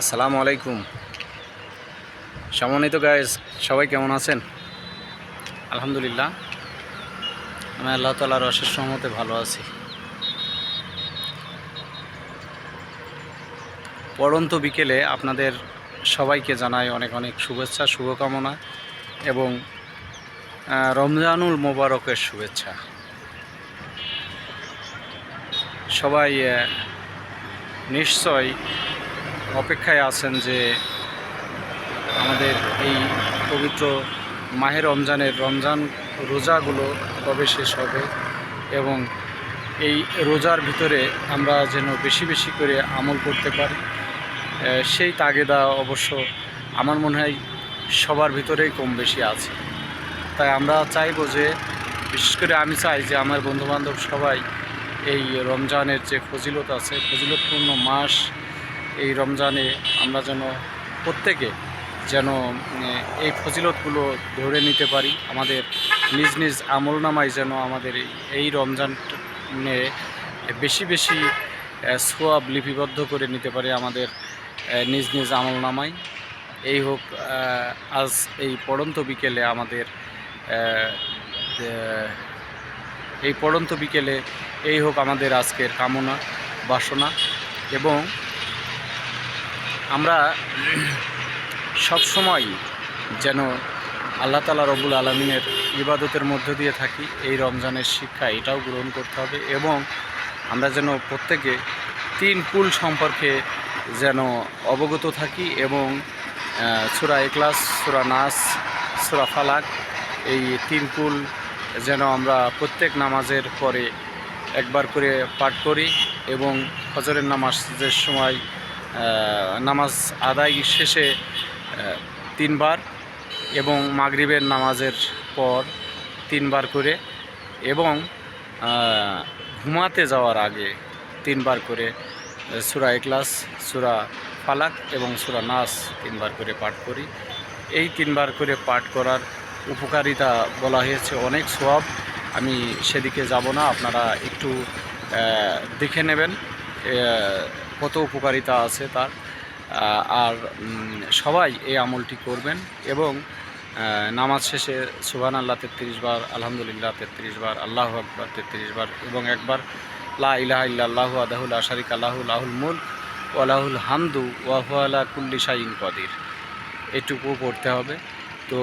আসসালামু আলাইকুম। সম্মানিত গায়েস সবাই কেমন আছেন? আলহামদুলিল্লাহ। আমি আল্লাহ তালার অশেষ সহমতে ভালো আছি। পড়ন্ত বিকেলে আপনাদের সবাইকে জানাই অনেক অনেক শুভেচ্ছা, শুভকামনা এবং রমজানুল মোবারকের শুভেচ্ছা। সবাই নিশ্চয় অপেক্ষায় আছেন যে আমাদের এই পবিত্র মাহের রমজানের রমজান রোজাগুলো কবে শেষ হবে এবং এই রোজার ভিতরে আমরা যেন বেশি বেশি করে আমল করতে পারি সেই তাগেদা অবশ্য আমার মনে হয় সবার ভিতরেই কম বেশি আছে। তাই আমরা চাইব যে, বিশেষ করে আমি চাই যে আমার বন্ধুবান্ধব সবাই এই রমজানের যে ফজিলত আছে, ফজিলতপূর্ণ মাস এই রমজানে আমরা যেন প্রত্যেকে যেন এই ফজিলতগুলো ধরে নিতে পারি। আমাদের নিজ নিজ আমল নামায় যেন আমাদের এই- রমজানে বেশি বেশি সোয়াব লিপিবদ্ধ করে নিতে পারি আমাদের নিজ নিজ আমল নামায় এই হোক আজ এই পড়ন্ত বিকেলে আমাদের এই পড়ন্ত বিকেলে এই হোক আমাদের আজকের কামনা, বাসনা এবং আমরা সব সময় যেন আল্লাহ তালা রবুল আলমিনের ইবাদতের মধ্য দিয়ে থাকি, এই রমজানের শিক্ষা এটাও গ্রহণ করতে হবে এবং আমরা যেন প্রত্যেকে তিন কুল সম্পর্কে যেন অবগত থাকি এবং সুরা এক্লাস সুরা নাস, সুরা ফালাক, এই তিন কুল যেন আমরা প্রত্যেক নামাজের পরে একবার করে পাঠ করি এবং ফজরের নামাজের সময় নামাজ আদায় শেষে তিনবার এবং মাগরিবের নামাজের পর তিনবার করে এবং ঘুমাতে যাওয়ার আগে তিনবার করে সুরা এক্লাস সুরা ফালাক এবং সুরা নাস তিনবার করে পাঠ করি। এই তিনবার করে পাঠ করার উপকারিতা বলা হয়েছে, অনেক সোয়াব আমি সেদিকে যাব না, আপনারা একটু দেখে নেবেন। কত উপকারিতা আছে তার আর সবাই এই আমলটি করবেন এবং নামাজ শেষে সুবান আল্লাহ তেত্রিশ বার, আলহামদুলিল্লাহ তেত্রিশ বার, আল্লাহ আকবর তেত্রিশ বার এবং একবার লা ইলাহা ইল্লাল্লাহু আদাহুল আশারিক আল্লাহুল আহুল মুল্ক ওয়ালাহুল হামদু ওয়াহুয়ালা কুল্লি শাইন কদির। এটুকু পড়তে হবে। তো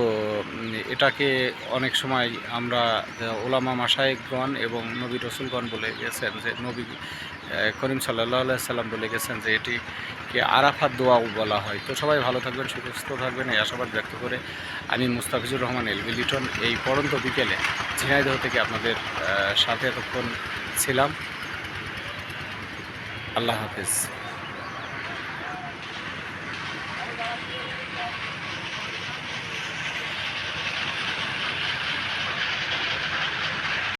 এটাকে অনেক সময় আমরা ওলামা মাসায়েকগণ এবং নবী রসুলগণ বলে গেছেন যে, নবী করিম সাল্লাহ সাল্লাম বলে গেছেন যে এটি কি আরাফাত দোয়াও বলা হয়। তো সবাই ভালো থাকবেন, সুস্থ থাকবেন, এই আশাবাদ ব্যক্ত করে আমি মুস্তাফিজুর রহমান, এলবি লিটন এই পড়ন্ত বিকেলে ঝিনাইদহ থেকে আপনাদের সাথে এতক্ষণ ছিলাম। আল্লাহ হাফিজ।